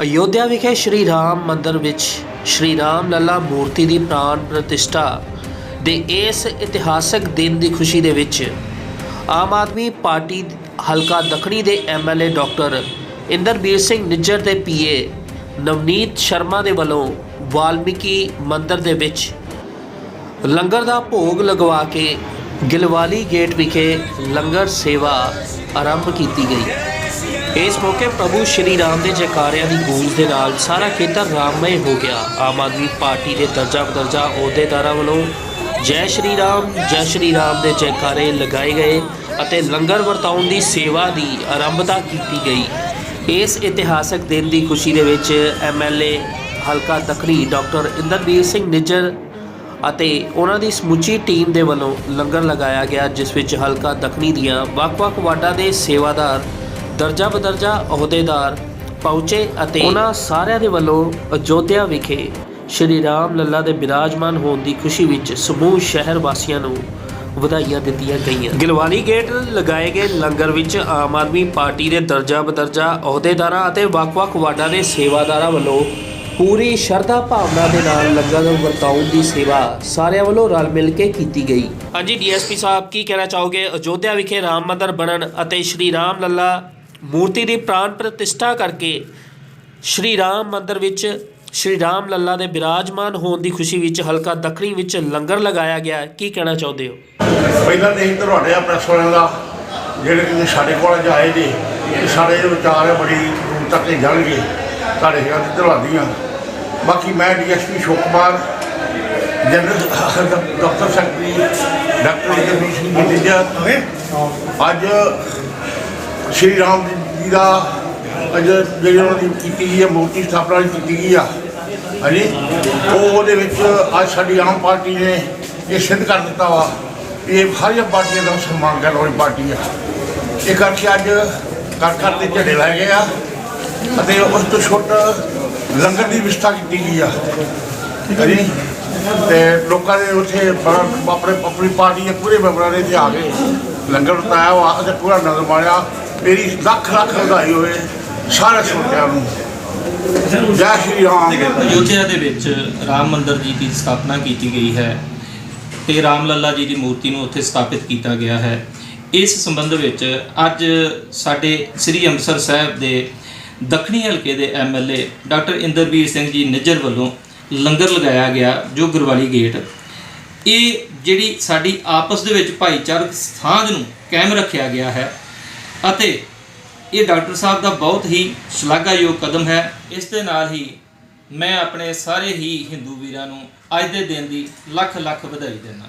ਅਯੋਧਿਆ ਵਿਖੇ ਸ਼੍ਰੀ ਰਾਮ ਮੰਦਰ ਵਿੱਚ ਸ਼੍ਰੀ ਰਾਮ ਲੱਲਾ ਮੂਰਤੀ ਦੀ ਪ੍ਰਾਣ ਪ੍ਰਤਿਸ਼ਠਾ ਦੇ ਇਸ ਇਤਿਹਾਸਕ ਦਿਨ ਦੀ ਖੁਸ਼ੀ ਦੇ ਵਿੱਚ ਆਮ ਆਦਮੀ ਪਾਰਟੀ ਹਲਕਾ ਦੱਖਣੀ ਦੇ ਐਮਐਲਏ ਡਾਕਟਰ ਇੰਦਰਬੀਰ ਸਿੰਘ ਨਿੱਜਰ ਦੇ ਪੀਏ ਨਵਨੀਤ ਸ਼ਰਮਾ ਦੇ ਵੱਲੋਂ ਵਾਲਮੀਕੀ ਮੰਦਰ ਦੇ ਵਿੱਚ ਲੰਗਰ ਦਾ ਭੋਗ ਲਗਵਾ ਕੇ ਗਿਲਵਾਲੀ ਗੇਟ ਵਿਖੇ ਲੰਗਰ ਸੇਵਾ ਆਰੰਭ ਕੀਤੀ ਗਈ। ਇਸ ਮੌਕੇ ਪ੍ਰਭੂ ਸ਼੍ਰੀ ਰਾਮ ਦੇ ਜੈਕਾਰਿਆਂ ਦੀ ਗੂੰਜ ਦੇ ਨਾਲ ਸਾਰਾ ਖੇਤਰ ਰਾਮਮय ਹੋ ਗਿਆ। ਆਮ ਆਦਮੀ ਪਾਰਟੀ ਦੇ ਦਰਜਾ ਬਦਰਜਾ ਅਹੁਦੇਦਾਰਾਂ ਵੱਲੋਂ ਜੈ ਸ਼੍ਰੀ ਰਾਮ, ਜੈ ਸ਼੍ਰੀ ਰਾਮ ਦੇ ਜੈਕਾਰੇ ਲਗਾਏ ਗਏ ਅਤੇ ਲੰਗਰ ਵਰਤਾਉਣ ਦੀ ਸੇਵਾ ਦੀ ਆਰੰਭਤਾ ਕੀਤੀ ਗਈ। ਇਸ ਇਤਿਹਾਸਕ ਦਿਨ ਦੀ ਖੁਸ਼ੀ ਦੇ ਵਿੱਚ ਐਮਐਲਏ ਹਲਕਾ ਦੱਖਣੀ ਡਾਕਟਰ ਇੰਦਰਬੀਰ ਸਿੰਘ ਨਿੱਜਰ ਅਤੇ ਉਹਨਾਂ ਦੀ ਸਮੁੱਚੀ ਟੀਮ ਦੇ ਵੱਲੋਂ ਲੰਗਰ ਲਗਾਇਆ ਗਿਆ, ਜਿਸ ਵਿੱਚ ਹਲਕਾ ਦੱਖਣੀ ਦੀਆਂ ਵੱਖ-ਵੱਖ ਵਾਰਡਾਂ ਦੇ ਸੇਵਾਦਾਰ ਦਰਜਾ ਬਦਰਜਾ ਅਹੁਦੇਦਾਰ, ਪਹੁੰਚੇ ਅਤੇ ਉਹਨਾਂ ਸਾਰਿਆਂ ਦੇ ਵੱਲੋਂ ਅਯੋਧਿਆ ਵਿਖੇ ਸ਼੍ਰੀ ਰਾਮ ਲੱਲਾ ਦੇ ਬਿਰਾਜਮਾਨ ਹੋਣ ਦੀ ਖੁਸ਼ੀ ਵਿੱਚ ਸਮੂਹ ਸ਼ਹਿਰ ਵਾਸੀਆਂ ਨੂੰ ਵਧਾਈਆਂ ਦਿੱਤੀਆਂ ਗਈਆਂ। ਗਿਲਵਾਲੀ ਗੇਟ ਲਗਾਏ ਗਏ ਲੰਗਰ ਵਿੱਚ ਆਮ ਆਦਮੀ ਪਾਰਟੀ ਦੇ ਦਰਜਾ ਬਦਰਜਾ ਅਹੁਦੇਦਾਰਾਂ ਅਤੇ ਵੱਖ-ਵੱਖ ਵਾਰਡਾਂ ਦੇ ਸੇਵਾਦਾਰਾਂ ਵੱਲੋਂ ਪੂਰੀ ਸ਼ਰਧਾ ਭਾਵਨਾ ਦੇ ਨਾਲ ਲੰਗਰ ਵਰਤਾਉਣ ਦੀ ਸੇਵਾ ਸਾਰਿਆਂ ਵੱਲੋਂ ਰਲ ਮਿਲ ਕੇ ਕੀਤੀ ਗਈ। ਹਾਂਜੀ ਡੀਐਸਪੀ ਸਾਹਿਬ ਕੀ ਕਹਿਣਾ ਚਾਹੋਗੇ? ਅਯੋਧਿਆ ਵਿਖੇ ਰਾਮ ਮੰਦਿਰ ਬਣਨ ਅਤੇ ਸ਼੍ਰੀ ਰਾਮ ਲੱਲਾ ਮੂਰਤੀ ਦੀ ਪ੍ਰਾਣ ਪ੍ਰਤਿਸ਼ਠਾ ਕਰਕੇ ਸ਼੍ਰੀ ਰਾਮ ਮੰਦਿਰ ਵਿੱਚ ਸ਼੍ਰੀ ਰਾਮ ਲੱਲਾ ਦੇ ਬਿਰਾਜਮਾਨ ਹੋਣ ਦੀ ਖੁਸ਼ੀ ਵਿੱਚ ਹਲਕਾ ਦੱਖਣੀ ਵਿੱਚ ਲੰਗਰ ਲਗਾਇਆ ਗਿਆ। ਕੀ ਕਹਿਣਾ ਚਾਹੁੰਦੇ ਹੋ? ਪਹਿਲਾਂ ਤੇ ਅਸੀਂ ਤੁਹਾਡੇ ਆ ਪ੍ਰੈਸ ਵਾਲਿਆਂ ਦਾ ਜਿਹੜੇ ਕਿ ਸਾਡੇ ਕੋਲ ਆਏ ਨੇ ਸਾਡੇ ਵਿਚਾਰ ਬੜੀ ਦੂਰ ਤੱਕ ਜਾਣਗੇ ਸਾਡੇ ਖਿਆਲ ਦੀ ਧਰਵਾਦੀਆਂ ਬਾਕੀ ਮੈਂ DSP Ashok Kumar general doctor secretary, doctor Inderjit Singh Nijjar ਅੱਜ ਸ਼੍ਰੀ ਰਾਮ ਜੀ ਦਾ ਅੱਜ ਜਿਹੜੀ ਉਹਨਾਂ ਦੀ ਕੀਤੀ ਗਈ ਹੈ, ਮੂਰਤੀ ਸਥਾਪਨਾ ਕੀਤੀ ਗਈ ਆ। ਹਾਂਜੀ? ਉਹ ਉਹਦੇ ਵਿੱਚ ਅੱਜ ਸਾਡੀ ਆਮ ਪਾਰਟੀ ਨੇ ਇਹ ਸਿੱਧ ਕਰ ਦਿੱਤਾ ਵਾ ਇਹ ਸਾਰੀਆਂ ਪਾਰਟੀਆਂ ਦਾ ਸਨਮਾਨ ਕਰਨ ਵਾਲੀ ਪਾਰਟੀ ਆ। ਇਹ ਕਰਕੇ ਅੱਜ ਘਰ ਘਰ ਤੇ ਝੜੇ ਲੈ ਗਏ ਆ ਅਤੇ ਉਸ ਤੋਂ ਛੁੱਟ ਲੰਗਰ ਦੀ ਵਿਵਸਥਾ ਕੀਤੀ ਗਈ ਆ। ਹਾਂਜੀ? ਤੇ ਲੋਕਾਂ ਦੇ ਉੱਥੇ ਬੜਾ ਆਪਣੇ ਆਪਣੀ ਪਾਰਟੀ ਦੇ ਪੂਰੇ ਮੈਂਬਰਾਂ ਨੇ ਇੱਥੇ ਆ ਕੇ ਲੰਗਰ ਵਰਤਾਇਆ ਵਾ ਅਤੇ ਪੂਰਾ ਨਜ਼ਰ ਮਾਰਿਆ ਮੇਰੀ ਲੱਖ ਲੱਖ ਵਧਾਈ ਹੋਵੇ ਸਾਰੇ ਸਰੋਤਿਆਂ ਨੂੰ। ਜੈ ਸ਼੍ਰੀ ਰਾਮ। ਅਯੋਧਿਆ ਦੇ ਵਿੱਚ ਰਾਮ ਮੰਦਿਰ ਜੀ ਦੀ ਸਥਾਪਨਾ ਕੀਤੀ ਗਈ ਹੈ ਤੇ ਰਾਮ ਲੱਲਾ ਜੀ ਦੀ ਮੂਰਤੀ ਨੂੰ ਉੱਥੇ ਸਥਾਪਿਤ ਕੀਤਾ ਗਿਆ ਹੈ। ਇਸ ਸੰਬੰਧ ਵਿੱਚ ਅੱਜ ਸਾਡੇ ਸ੍ਰੀ ਅੰਮ੍ਰਿਤਸਰ ਸਾਹਿਬ ਦੇ ਦੱਖਣੀ ਹਲਕੇ ਦੇ ਐਮਐਲਏ ਡਾਕਟਰ ਇੰਦਰਬੀਰ ਸਿੰਘ ਜੀ ਨਿੱਜਰ ਵੱਲੋਂ ਲੰਗਰ ਲਗਾਇਆ ਗਿਆ ਜੋ ਗੁਰਵਾਲੀ ਗੇਟ। ਇਹ ਜਿਹੜੀ ਸਾਡੀ ਆਪਸ ਦੇ ਵਿੱਚ ਭਾਈਚਾਰਕ ਸਾਂਝ ਨੂੰ ਕਾਇਮ ਰੱਖਿਆ ਗਿਆ ਹੈ ਅਤੇ ਇਹ ਡਾਕਟਰ ਸਾਹਿਬ ਦਾ ਬਹੁਤ ਹੀ ਸ਼ਲਾਘਾਯੋਗ ਕਦਮ ਹੈ। ਇਸ ਦੇ ਨਾਲ ਹੀ ਮੈਂ ਆਪਣੇ ਸਾਰੇ ਹੀ ਹਿੰਦੂ ਵੀਰਾਂ ਨੂੰ ਅੱਜ ਦੇ ਦਿਨ ਦੀ ਲੱਖ ਲੱਖ ਵਧਾਈ ਦਿੰਦਾ।